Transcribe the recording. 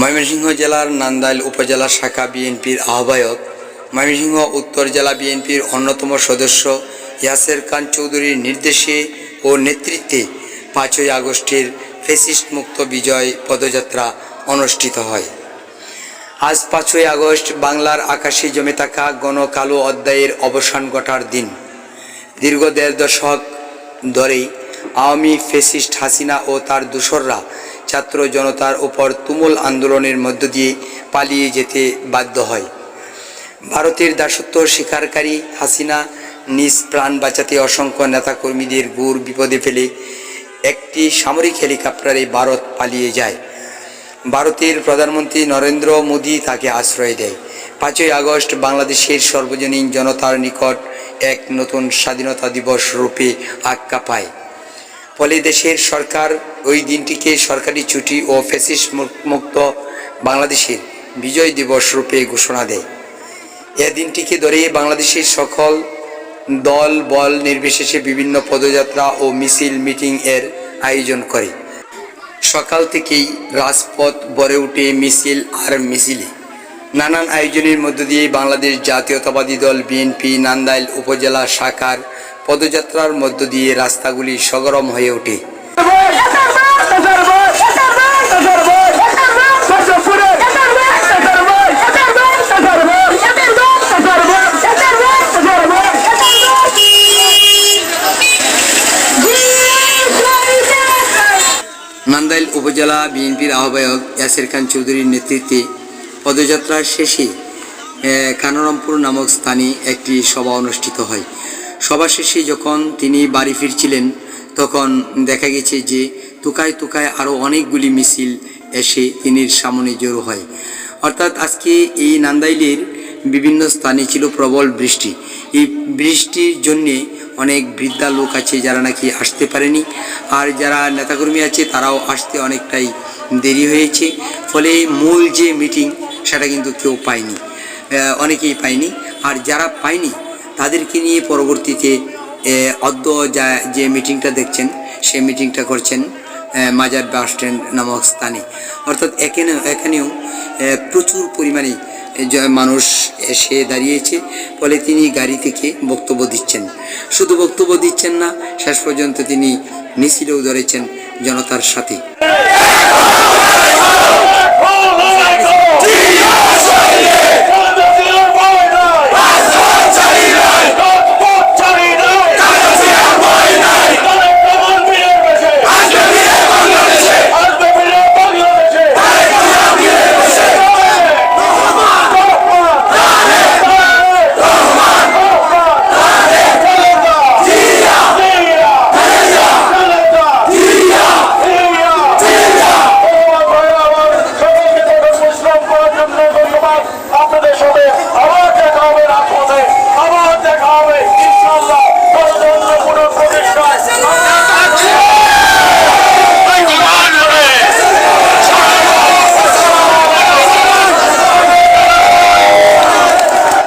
ময়মনসিংহ জেলার নান্দাইল উপজেলা শাখা বিএনপির আহ্বায়ক, ময়মনসিংহ উত্তর জেলা বিএনপির অন্যতম সদস্য ইয়াসের খান চৌধুরীর নির্দেশে ও নেতৃত্বে পাঁচই আগস্টের ফেসিস্ট মুক্ত বিজয় পদযাত্রা অনুষ্ঠিত হয়। আজ পাঁচই আগস্ট বাংলার আকাশে জমে থাকা গণ কালো অধ্যায়ের অবসান ঘটার দিন। দীর্ঘ দেড় দশক ধরেই আওয়ামী ফেসিস্ট হাসিনা ও তার দূসররা ছাত্র জনতার উপর তুমুল আন্দোলনের মধ্য দিয়ে পালিয়ে যেতে বাধ্য হয়। ভারতের দাসত্ব স্বীকারকারী হাসিনা নিজ প্রাণ বাঁচাতে অসংখ্য নেতাকর্মীদের গুড় বিপদে ফেলে একটি সামরিক হেলিকপ্টারে ভারত পালিয়ে যায়। ভারতের প্রধানমন্ত্রী নরেন্দ্র মোদী তাকে আশ্রয় দেয়। পাঁচই আগস্ট বাংলাদেশের সর্বজনীন জনতার নিকট এক নতুন স্বাধীনতা দিবস রূপে আখ্যা পায়। ফলে দেশের সরকার ওই দিনটিকে সরকারি ছুটি ও ফেসিস মুক্ত বাংলাদেশের বিজয় দিবস রূপে ঘোষণা দেয়। এ দিনটিকে ধরে বাংলাদেশের সকল দল, বল নির্বিশেষে বিভিন্ন পদযাত্রা ও মিছিল মিটিং এর আয়োজন করে। সকাল থেকেই রাজপথ ভরে উঠে মিছিল আর মিছিলে। নানান আয়োজনের মধ্য দিয়ে বাংলাদেশ জাতীয়তাবাদী দল, বিএনপি, নান্দাইল উপজেলা শাখার পদযাত্রার মধ্য দিয়ে রাস্তাগুলি সগরম হয়ে ওঠে। নান্দাইল উপজেলা বিএনপির আহ্বায়ক ইয়াসির খান চৌধুরীর নেতৃত্বে পদযাত্রার শেষে কানারামপুর নামক স্থানে একটি সভা অনুষ্ঠিত হয়। সভা শেষে যখন তিনি বাড়ি ফিরছিলেন, তখন দেখা গেছে যে তুকায় তুকায় আরও অনেকগুলি মিছিল এসে তিনির সামনে জড়ো হয়। অর্থাৎ আজকে এই নান্দাইলের বিভিন্ন স্থানে ছিল প্রবল বৃষ্টি। এই বৃষ্টির জন্যে অনেক বৃদ্ধা লোক আছে যারা নাকি আসতে পারেনি, আর যারা নেতাকর্মী আছে তারাও আসতে অনেকটাই দেরি হয়েছে। ফলে মূল যে মিটিং সেটা কিন্তু কেউ পায়নি। অনেকেই পায়নি। আর যারা পায়নি তাদেরকে নিয়ে পরবর্তীতে অদ্য যা, যে মিটিংটা দেখছেন সে মিটিংটা করছেন মাজার বাস স্ট্যান্ড নামক স্থানে। অর্থাৎ এখানে, এখানেও প্রচুর পরিমাণে মানুষ এসে দাঁড়িয়েছে, ফলে তিনি গাড়ি থেকে বক্তব্য দিচ্ছেন। শুধু বক্তব্য দিচ্ছেন না, শেষ পর্যন্ত তিনি মিছিলেও ধরেছেন জনতার সাথে।